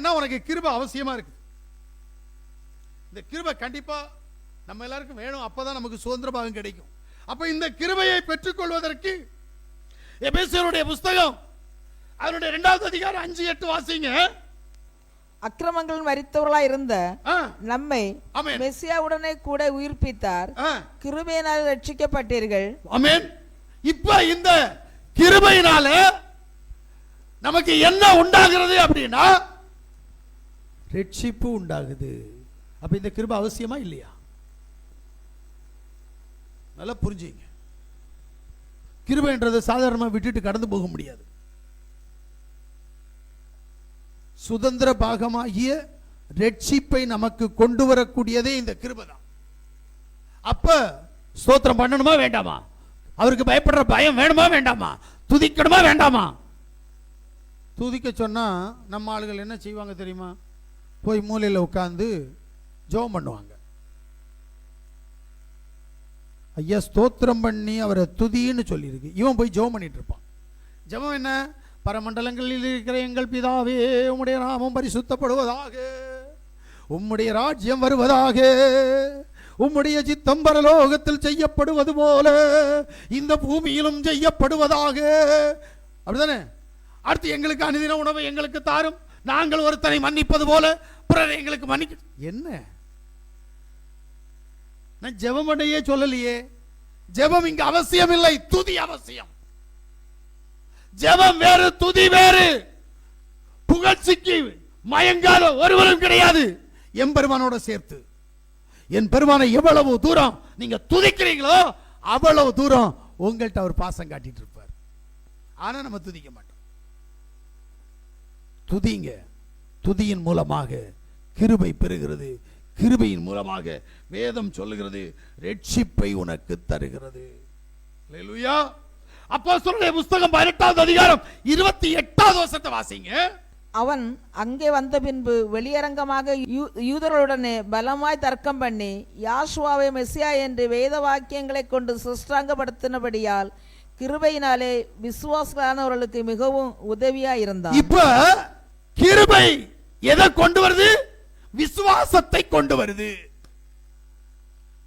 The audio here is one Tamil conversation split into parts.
நமக்கு கிருபை அவசியமா இருக்கு இந்த கிருபை கண்டிப்பா நம்ம எல்லாருக்கும் வேணும். அப்பதான் நமக்கு சுதந்திர பாகம் கிடைக்கும். அப்ப இந்த கிருபையை பெற்றுக்கொள்வதற்கு எபேசியருடைய புஸ்தகம் அதனுடைய இரண்டாவது அதிகாரம் அஞ்சு எட்டு வாசிங்க. அக்கிரமங்கள் மறித்தவர்களாய் இருந்த நம்மை ஆமென். மெஸ்ஸியாவுடனே கூட உயிர்ப்பித்தார். கிருபையினால் ரட்சிக்கப்பட்டீர்கள். ஆமென். இப்ப இந்த கிருபையினால நமக்கு என்ன உண்டாகிறது அப்படின்னா ரட்சிப்பு உண்டாகுது. அப்ப இந்த கிருபை அவசியமா இல்லையா? நல்லா புரிஞ்சுங்க. கிருபைன்றதை சாதாரணமா விட்டுட்டு கடந்து போக முடியாது. சுதந்திர பாகமாகிய ரட்சிப்பை நமக்கு கொண்டு வரக்கூடியதே இந்த கிருபை தான் அப்ப ஸ்தோத்திரம் பண்ணணுமா வேண்டாமா? அவருக்கு பயப்படுற பயம் வேணுமா வேண்டாமா? துதிக்கணுமா வேண்டாமா? துதிக்க சொன்னா நம்ம ஆளுகள் என்ன செய்வாங்க தெரியுமா? போய் மூலையில் உட்கார்ந்து ஜோம் பண்ணுவாங்க. ஐயா ஸ்தோத்திரம் பண்ணி அவரை துதின்னு சொல்லியிருக்கு. இவன் போய் ஜோம் பண்ணிட்டு இருப்பான். ஜெபம் என்ன? பரமண்டலங்களில் இருக்கிற எங்கள் பிதாவே உம்முடைய நாமம் பரிசுத்தப்படுவதாக உம்முடைய ராஜ்யம் வருவதாக உம்முடைய சித்தம் பரலோகத்தில் செய்யப்படுவது போல இந்த பூமியிலும் செய்யப்படுவதாக. அப்படிதானே அடுத்து எங்களுக்கு அனுதின உணவை எங்களுக்கு தாரும். நாங்கள் ஒருத்தனை மன்னிப்பது போல பிறரை எங்களுக்கு மன்னிக்க என்ன? நான் ஜெபம் பண்ணையே சொல்லலையே. ஜெபம் இங்க அவசியம் இல்லை துதி அவசியம். ஜெபம் வேறு துதி வேறு. புகழ்ச்சிக்கு மயங்காத ஒருவரும் கிடையாது. எம்பெருமானோட சேர்த்து. என் பெருமானை எவ்வளவு தூரம் நீங்க துதிக்கிறீங்களோ அவ்வளவு தூரம் உங்கள்கிட்ட அவர் பாசம் காட்டிட்டு இருப்பார். ஆனா நம்ம துதிக்க மாட்டோம். துதிங்க. துதியின் மூலமாக கிருபை பெறுகிறது. கிருபையின் மூலமாக வேதம் சொல்லுகிறது ரட்சிப்பை உனக்கு தருகிறது. அல்லேலூயா அப்போஸ்தலருடைய புஸ்தகம் பதினெட்டாவது அதிகாரம் இருபத்தி எட்டாவது வருஷத்தை வாசிங்க. அவன் அங்கே வந்த பின்பு வெளியரங்கமாக யூதர்களுடனே பலமாய் தர்க்கம் பண்ணி யாசுவாவை மெஸ்ஸியா என்று வேத வாக்கியங்களை கொண்டு சிருஷ்டாங்கப்படுத்தினபடியால் கிருபையினாலே விசுவாசலானவர்களுக்கு மிகவும் உதவியா இருந்தான் இப்ப கிருபை எதை கொண்டு வருது? விசுவாசத்தை கொண்டு வருது.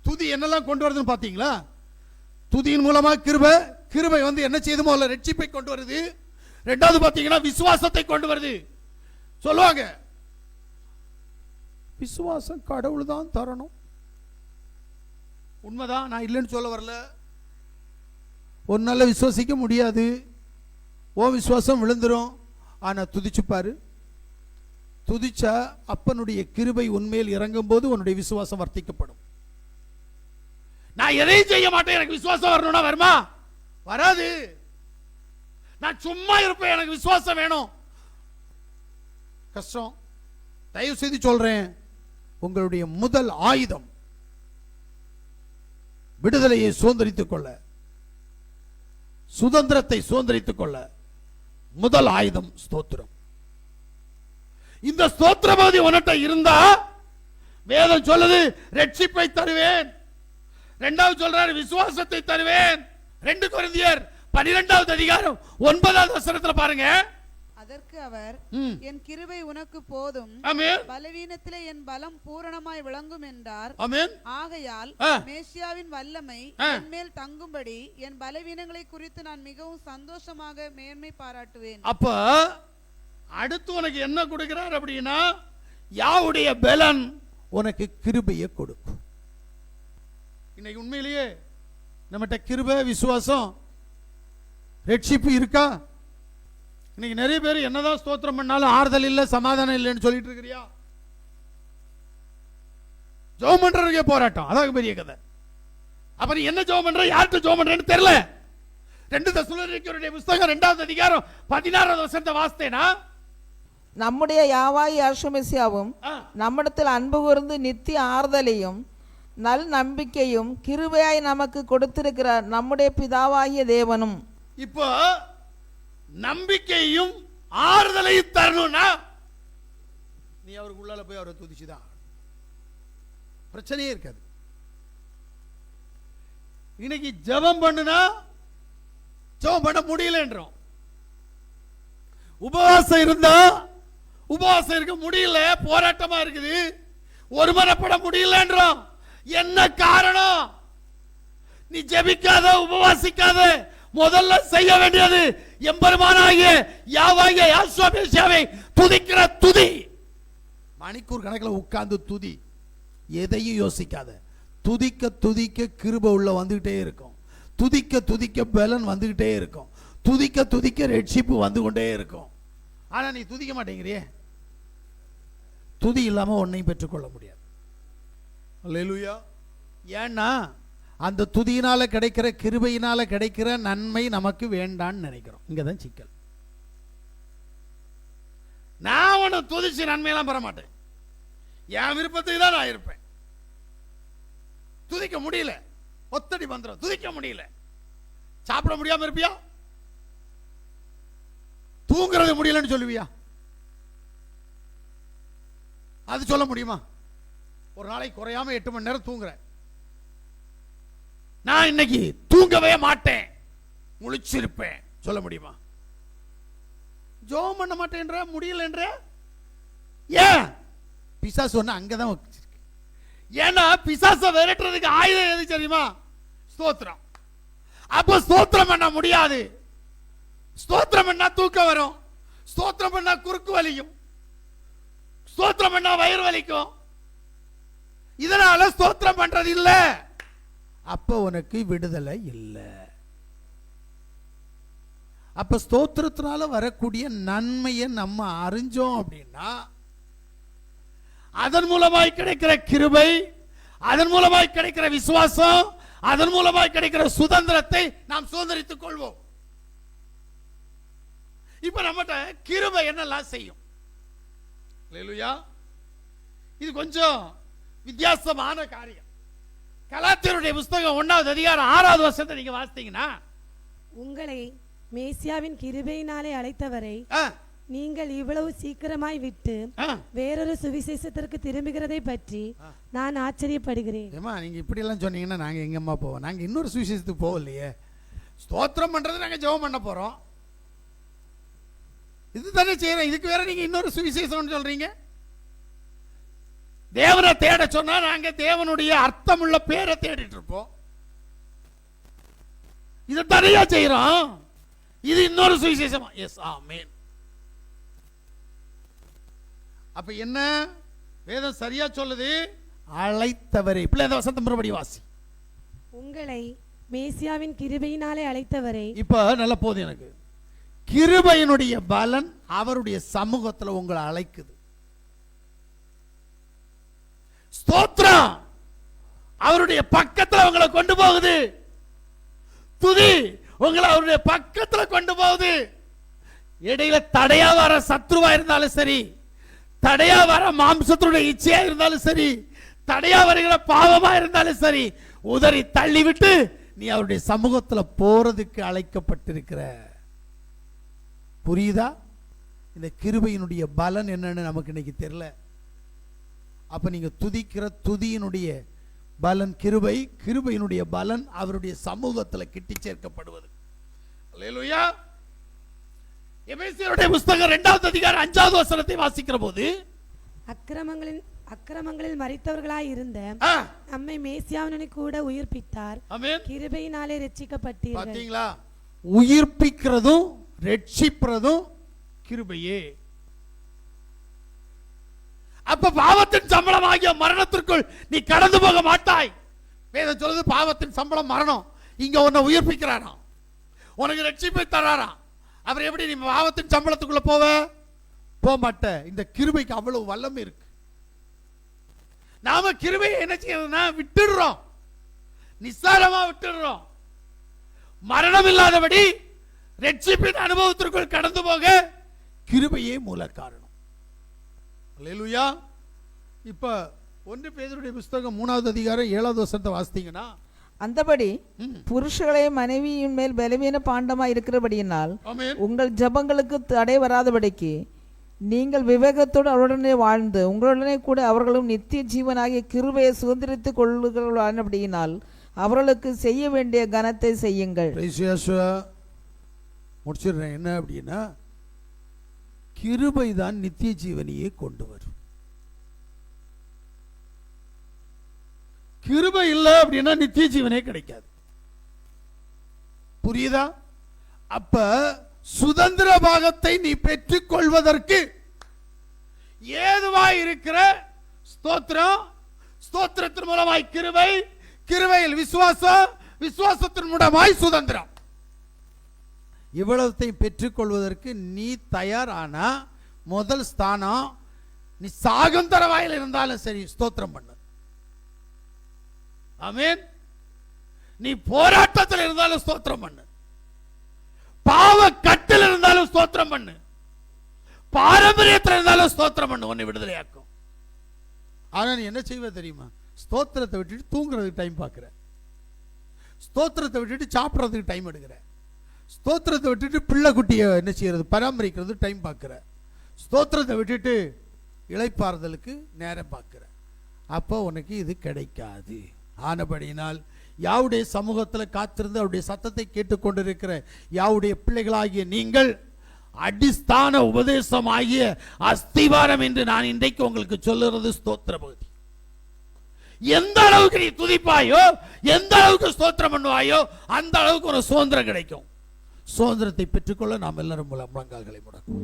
துதி என்னெல்லாம் கொண்டு வருதுன்னு பாத்தீங்களா துதியின் மூலமா கிருபை கிருபை வந்து என்ன செய்யுமோ முதல்ல ரட்சிப்பை கொண்டு வருது. ரெண்டாவது பாத்தீங்கன்னா விசுவாசத்தை கொண்டு வருது. சொல்லுவாங்க. விசுவாசம் கடவுள் தான் தரணும். உண்மைதான் நான் இல்லைன்னு சொல்ல வரல. உன்னால விசுவாசிக்க முடியாது. ஓ விசுவாசம் விழுந்துரும். ஆனால் துதிச்சுப்பாரு. துதிச்சா அப்பனுடைய கிருபை உண்மையில் இறங்கும் போது உன்னுடைய விசுவாசம் வர்த்திக்கப்படும். நான் எதையும் செய்ய மாட்டேன். எனக்கு விசுவாசம் வரணும்னா வருமா? வராது. நான் சும்மா இருப்பேன். எனக்கு விசுவாசம் வேணும். கஷ்டம். தயவு செய்து சொல்றேன். உங்களுடைய முதல் ஆயுதம் விடுதலையை சுதந்திரித்துக் கொள்ள. சுதந்திரத்தை சுதந்திரித்துக் கொள்ள. முதல் ஆயுதம் ஸ்தோத்திரம். இந்த ஸ்தோத்திர பகுதி உன்கிட்ட இருந்தா வேதம் சொல்லுது ரட்சிப்பை தருவேன். ரெண்டாவது சொல்றாரு விசுவாசத்தை தருவேன். ரெண்டு கொரிந்தியர் பனிரெண்டாவது அதிகாரம் ஒன்பதாவது வசனத்துல பாருங்க. அதற்கு அவர். என் கிருபை உனக்கு போதும். பலவீனத்திலே என் பலம் பூரணமாய் விளங்கும் என்றார். ஆகையால். மேசியாவின் வல்லமை. என் மேல் தங்கும்படி என் பலவீனங்களை குறித்து நான் மிகவும் சந்தோஷமாக மேன்மை பாராட்டுவேன். அப்ப அடுத்து உனக்கு என்ன கொடுக்கிறார் அப்படின்னா யாவுடைய பலன் உனக்கு கிருபையை கொடுக்கும். இன்னைக்கு உண்மையிலேயே நம்மகிட்ட கிருப விசுவாசம் ரட்சிப்பு இருக்கா? இன்னைக்கு நிறைய பேர் என்னதான் ஸ்தோத்திரம் பண்ணாலும் ஆறுதல் இல்லை சமாதானம் இல்லைன்னு சொல்லிட்டு இருக்கிறியா? ஜோம் பண்றதுக்கே போராட்டம். அதான் பெரிய கதை. அப்ப நீ என்ன ஜோம் பண்ற? யார்கிட்ட ஜோம் பண்றேன்னு தெரியல. ரெண்டு தசுலரிக்கருடைய புஸ்தகம் ரெண்டாவது அதிகாரம் பதினாறாவது வருஷத்தை வாசித்தேனா? நம்முடைய யாவாய் அசுமெசியாவும் ஆ. நம்மிடத்தில் அன்பு கூர்ந்து நித்திய ஆறுதலையும் நல் நம்பிக்கையும் கிருபையாய் நமக்கு கொடுத்திருக்கிற நம்முடைய பிதாவாகிய தேவனும் இப்போ நம்பிக்கையும் ஆறுதலையும் தரணும்னா நீ அவருக்கு உள்ளால போய் அவரை துதிச்சுதான். பிரச்சனையே இருக்காது இன்னைக்கு ஜெபம் பண்ணுனா ஜெபம் பண்ண முடியலன்றோம் உபவாசம் இருந்தா உபவாசம் இருக்க முடியல போராட்டமா இருக்குது. ஒருமனப்பட முடியலன்றோம். என்ன காரணம்? நீ ஜெபிக்காத உபவாசிக்காத முதல்ல செய்ய வேண்டியது எம்பெருமானாகிய யாவாகிய யாஸ்வாபேஷாவை துதிக்கிற துதி. மணிக்கூர் கணக்கில் உட்கார்ந்து துதி. எதையும் யோசிக்காத. துதிக்க துதிக்க கிருப உள்ள வந்துகிட்டே இருக்கும். துதிக்க துதிக்க பலன் வந்துகிட்டே இருக்கும். துதிக்க துதிக்க ரெட்ஷிப்பு வந்து கொண்டே இருக்கும். ஆனால் நீ துதிக்க மாட்டேங்கிறியே? துதி இல்லாம ஒன்னையும் பெற்றுக்கொள்ள முடியாது. அல்லேலூயா ஏன்னா அந்த துதியினால கிடைக்கிற கிருபையினால கிடைக்கிற நன்மை நமக்கு வேண்டான்னு நினைக்கிறோம். இங்கதான் சிக்கல். நான் உன்னை துதிச்சு நன்மையெல்லாம் பெற மாட்டேன். என் விருப்பத்துக்கு தான் நான் இருப்பேன். துதிக்க முடியல. ஒத்தடி மந்திரம். துதிக்க முடியல. சாப்பிட முடியாம இருப்பியா? தூங்குறது முடியலன்னு சொல்லுவியா? அது சொல்ல முடியுமா? ஒரு நாளைக்கு குறையாம எட்டு மணி நேரம் தூங்குறேன். நான் இன்னைக்கு தூங்கவே மாட்டேன். முழிச்சிருப்பேன். சொல்ல முடியுமா? ஜோம் பண்ண மாட்டேன்ற? முடியலன்ற? ஏன்? பிசாசு ஒண்ணு அங்கதான் வச்சிருக்கு. ஏன்னா பிசாச விரட்டுறதுக்கு ஆயுதம் எது தெரியுமா? ஸ்தோத்திரம். அப்ப ஸ்தோத்திரம் பண்ண முடியாது. ஸ்தோத்திரம் பண்ணா தூக்கம் வரும். ஸ்தோத்திரம் பண்ணா குறுக்கு வலியும். ஸ்தோத்திரம் பண்ணா வயிறு வலிக்கும். இதனால ஸ்தோத்திரம் பண்றது இல்ல. அப்ப உனக்கு விடுதலை இல்லை. அப்ப ஸ்தோத்திரத்தினால வரக்கூடிய நன்மையை நம்ம அறிஞ்சோம் அப்படின்னா அதன் மூலமாய் கிடைக்கிற கிருபை அதன் மூலமாய் கிடைக்கிற விசுவாசம் அதன் மூலமாய் கிடைக்கிற சுதந்திரத்தை நாம் சுதந்திரித்துக் கொள்வோம். இப்ப நம்மகிட்ட கிருபை என்னெல்லாம் செய்யும்? அல்லேலூயா இது கொஞ்சம் வித்தியாசமான காரியம். கலாத்தியருடைய புஸ்தகம் ஒன்னாவது அதிகாரம் ஆறாவது வருஷத்தை நீங்க வாசித்தீங்கன்னா உங்களை மேசியாவின் கிருபையினாலே அழைத்தவரை நீங்கள் இவ்வளவு சீக்கிரமாய் விட்டு. வேறொரு சுவிசேஷத்திற்கு திரும்புகிறதை பற்றி நான் ஆச்சரியப்படுகிறேன். ஏம்மா நீங்க இப்படி எல்லாம் சொன்னீங்கன்னா நாங்க எங்கம்மா போவோம்? நாங்க இன்னொரு சுவிசேஷத்துக்கு போகலையே. ஸ்தோத்திரம் பண்றது நாங்க ஜெபம் பண்ண போறோம். இது தானே செய்யறோம் இதுக்கு வேற நீங்க இன்னொரு சுவிசேஷம்னு சொல்றீங்க? தேவனை தேட சொன்னா நாங்க தேவனுடைய அர்த்தமுள்ள பேரை தேடிட்டு இருப்போம். இது தனியா செய்யறோம் இது இன்னொரு சுவிசேஷமா? எஸ் ஆமென். அப்ப என்ன? வேதம் சரியா சொல்லுது? அழைத்தவரை. பிள்ளை அந்த வசந்த மறுபடி வாசி. உங்களை மேசியாவின் கிருபையினாலே அழைத்தவரை. இப்ப நல்ல போதும் எனக்கு. கிருபையினுடைய பலன் அவருடைய சமூகத்துல உங்களை அழைக்குது. ஸ்தோத்ரம் அவருடைய பக்கத்துல உங்களை கொண்டு போகுது. துதி! உங்களை அவருடைய பக்கத்துல கொண்டு போகுது. இடையில தடையா வர சத்ருவா இருந்தாலும் சரி தடையா வர மாம்சத்தினுடைய இச்சையா இருந்தாலும் சரி தடையா வருகிற பாவமா இருந்தாலும் சரி உதறி தள்ளிவிட்டு நீ அவருடைய சமூகத்துல போறதுக்கு அழைக்கப்பட்டிருக்கிற. புரியுதா? இந்த கிருபையினுடைய பலன் என்னன்னு நமக்கு இன்னைக்கு தெரியல. அப்ப நீங்க துதிக்கிற துதியினுடைய பலன் கிருபை கிருபையினுடைய பலன் அவருடைய சமூகத்துல கிட்டி சேர்க்கப்படுவது. எபேசியருடைய புஸ்தகம் இரண்டாவது அதிகாரம் அஞ்சாவது வசனத்தை வாசிக்கிற போது அக்கிரமங்களின் அக்கிரமங்களில் மறித்தவர்களாய் இருந்த நம்மை மேசியாவினை கூட உயிர்ப்பித்தார். கிருபையினாலே ரட்சிக்கப்பட்டீர்கள். பாத்தீங்களா? உயிர்ப்பிக்கிறதும் ரட்சிக்கிறதும் கிருபையே. அப்ப பாவத்தின் சம்பளம் ஆகிய மரணத்திற்குள் நீ கடந்து போக மாட்டாய். வேதம் சொல்லுது பாவத்தின் சம்பளம் மரணம். இங்க உன்னை உயிர்ப்பிக்கிறாராம் உனக்கு ரட்சிப்பை தராராம் அவர் எப்படி நீ பாவத்தின் சம்பளத்துக்குள்ள போவ? போக மாட்ட. இந்த கிருபைக்கு அவ்வளவு வல்லமை இருக்கு. நாம கிருபையை என்ன செய்யறதுன்னா விட்டுடுறோம். நிஸ்சாரமா விட்டுடுறோம். மரணம் இல்லாதபடி ரட்சிப்பின் அனுபவத்திற்குள் கடந்து போக கிருபையே மூல காரணம் அல்லேலூயா இப்ப ஒன்று பேதருடைய புஸ்தகம் மூணாவது அதிகாரம் ஏழாவது வருஷத்தை வாசித்தீங்கன்னா அந்தபடி. புருஷர்களே மனைவியின் மேல் பலவீன பாண்டமாய் இருக்கிறபடியினால் உங்கள் ஜெபங்களுக்கு தடை வராதபடிக்கு நீங்கள் விவேகத்தோடு அவருடனே வாழ்ந்து உங்களுடனே கூட அவர்களும் நித்திய ஜீவனாகிய கிருபையை சுதந்திரித்துக் கொள்ளுகிறபடியினால் அவர்களுக்கு செய்ய வேண்டிய கனத்தை செய்யுங்கள். முடிச்சிடுறேன். என்ன அப்படின்னா கிருபை தான் நித்திய ஜீவனையே கொண்டு வரும். கிருபை இல்லை அப்படின்னா நித்திய ஜீவனே கிடைக்காது. புரியுதா? அப்ப சுதந்திர பாகத்தை நீ பெற்றுக் கொள்வதற்கு ஏதுவாய் இருக்கிற ஸ்தோத்திரம்? ஸ்தோத்திரத்தின் மூலமாய் கிருபை கிருபையில் விசுவாசம் விசுவாசத்தின் மூலமாய் சுதந்திரம். இவ்வளவுத்தையும் பெற்றுக்கொள்வதற்கு நீ தயாரானா? முதல் ஸ்தானம் நீ சாகும் தரவாயில் இருந்தாலும் சரி ஸ்தோத்திரம் பண்ணு. ஆமென். நீ போராட்டத்தில் இருந்தாலும் ஸ்தோத்திரம் பண்ணு. பாவ கட்டில் இருந்தாலும் ஸ்தோத்திரம் பண்ணு. பாரம்பரியத்தில் இருந்தாலும் ஸ்தோத்திரம் பண்ணு உன்னை விடுதலையாக்கும். ஆனா நீ என்ன செய்வ தெரியுமா? ஸ்தோத்திரத்தை விட்டுட்டு தூங்குறதுக்கு டைம் பார்க்குற ஸ்தோத்திரத்தை விட்டுட்டு சாப்பிட்றதுக்கு டைம் எடுக்கிற. ஸ்தோத்திரத்தை விட்டுட்டு பிள்ளை குட்டியை என்ன செய்யறது? பராமரிக்கிறது டைம் பார்க்குற. ஸ்தோத்திரத்தை விட்டுட்டு இழைப்பாறுதலுக்கு நேரம் பார்க்குற. அப்போ உனக்கு இது கிடைக்காது. ஆனபடியினால் யாவுடைய சமூகத்தில் காத்திருந்து அவருடைய சத்தத்தை கேட்டுக்கொண்டிருக்கிற யாவுடைய பிள்ளைகளாகிய நீங்கள் அடிஸ்தான உபதேசம் ஆகிய அஸ்திவாரம் என்று நான் இன்றைக்கு உங்களுக்கு சொல்லுறது ஸ்தோத்திர பகுதி. எந்த அளவுக்கு நீ துதிப்பாயோ எந்த அளவுக்கு ஸ்தோத்திரம் பண்ணுவாயோ அந்த அளவுக்கு ஒரு சுதந்திரம் கிடைக்கும். சுதந்திரத்தை பெற்றுக்கொள்ள நாம் எல்லாரும் முழங்கால்களை முடக்கும்